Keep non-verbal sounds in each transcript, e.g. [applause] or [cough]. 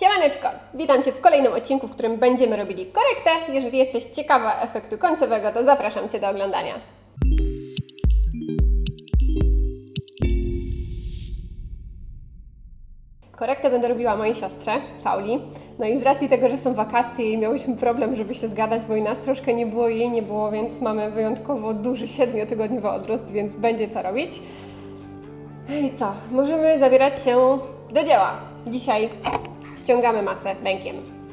Siemaneczko! Witam Cię w kolejnym odcinku, w którym będziemy robili korektę. Jeżeli jesteś ciekawa efektu końcowego, to zapraszam Cię do oglądania. Korektę będę robiła mojej siostrze, Pauli. No i z racji tego, że są wakacje i miałyśmy problem, żeby się zgadać, bo i nas troszkę nie było, i jej nie było, więc mamy wyjątkowo duży siedmiotygodniowy odrost, więc będzie co robić. No I co? Możemy zabierać się do dzieła. Dzisiaj ściągamy masę bękiem.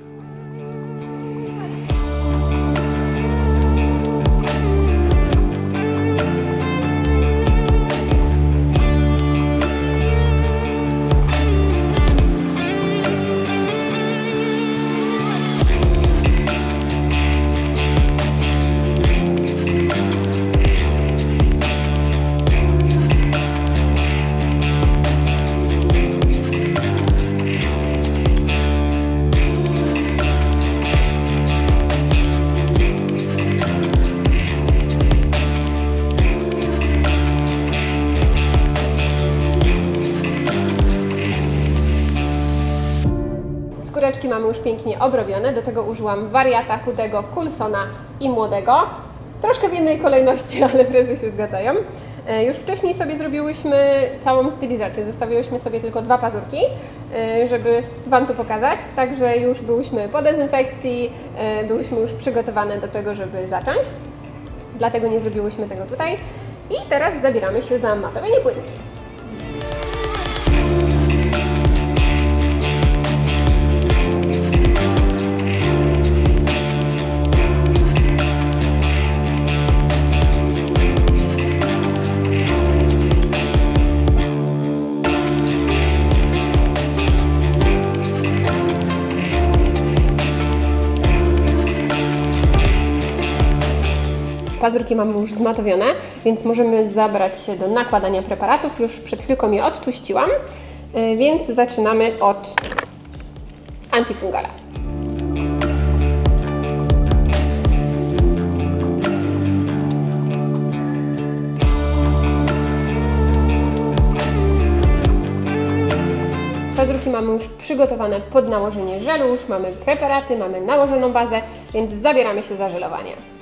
Skóreczki mamy już pięknie obrobione, do tego użyłam wariata, chudego, Coulsona i młodego. Troszkę w innej kolejności, [laughs] ale frezy się zgadzają. E, Już wcześniej sobie zrobiłyśmy całą stylizację. Zostawiłyśmy sobie tylko dwa pazurki, e, żeby Wam to pokazać. Także już byłyśmy po dezynfekcji, e, byłyśmy już przygotowane do tego, żeby zacząć. Dlatego nie zrobiłyśmy tego tutaj. I teraz zabieramy się za matowienie płytki. Pazurki mamy już zmatowione, więc możemy zabrać się do nakładania preparatów. Już przed chwilką je odtuściłam, y, więc zaczynamy od antifungala. Pazurki mamy już przygotowane pod nałożenie żelu, już mamy preparaty, mamy nałożoną bazę, więc zabieramy się za żelowanie.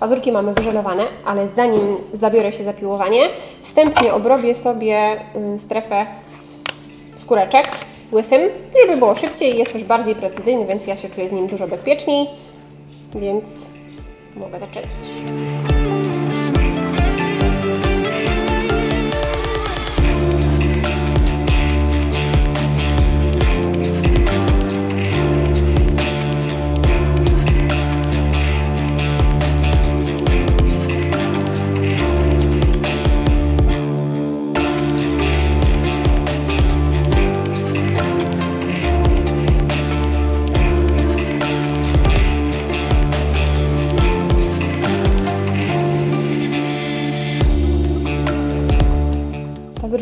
Pazurki mamy wyżelowane, ale zanim zabiorę się za piłowanie, wstępnie obrobię sobie y, strefę skóreczek łysym, żeby było szybciej, jest też bardziej precyzyjny, więc ja się czuję z nim dużo bezpieczniej, więc mogę zaczynać.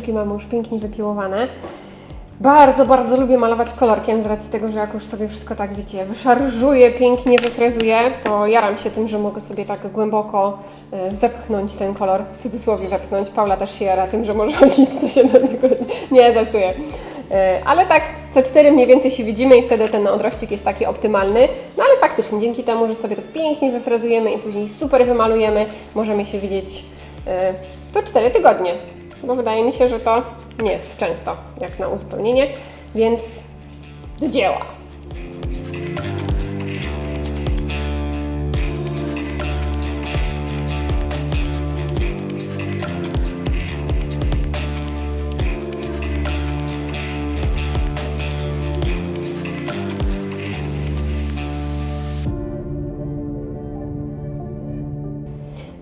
Pazurki mamy już pięknie wypiłowane. Bardzo, bardzo lubię malować kolorkiem z racji tego, że jak już sobie wszystko tak, wiecie, wyszarżuję, pięknie wyfrezuję, to jaram się tym, że mogę sobie tak głęboko e, wepchnąć ten kolor, w cudzysłowie wepchnąć. Paula też się jara tym, że może chodzić co 7 tygodni. Nie, żartuję. E, Ale tak co 4 mniej więcej się widzimy i wtedy ten odrościk jest taki optymalny. No ale faktycznie dzięki temu, że sobie to pięknie wyfrezujemy i później super wymalujemy, możemy się widzieć e, co 4 tygodnie bo wydaje mi się, że to nie jest często jak na uzupełnienie, więc do dzieła.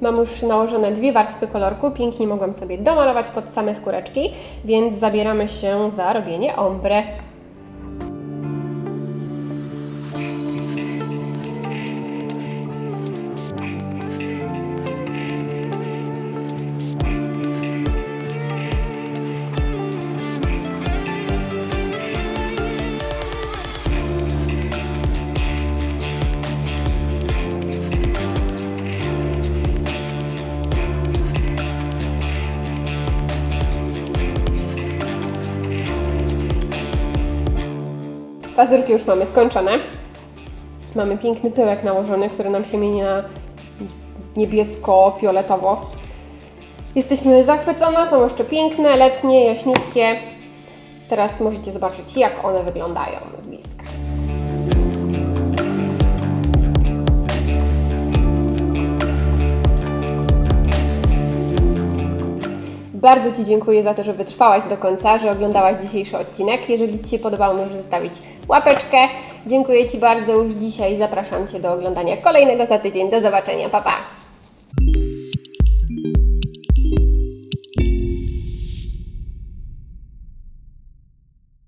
Mam już nałożone dwie warstwy kolorku, pięknie mogłam sobie domalować pod same skóreczki, więc zabieramy się za robienie ombre. Pazurki już mamy skończone. Mamy piękny pyłek nałożony, który nam się mieni na niebiesko-fioletowo. Jesteśmy zachwycone, są jeszcze piękne, letnie, jaśniutkie. Teraz możecie zobaczyć, jak one wyglądają z bliska. Bardzo Ci dziękuję za to, że wytrwałaś do końca, że oglądałaś dzisiejszy odcinek. Jeżeli Ci się podobał, możesz zostawić łapeczkę. Dziękuję Ci bardzo już dzisiaj. Zapraszam Cię do oglądania kolejnego za tydzień. Do zobaczenia. Pa, pa!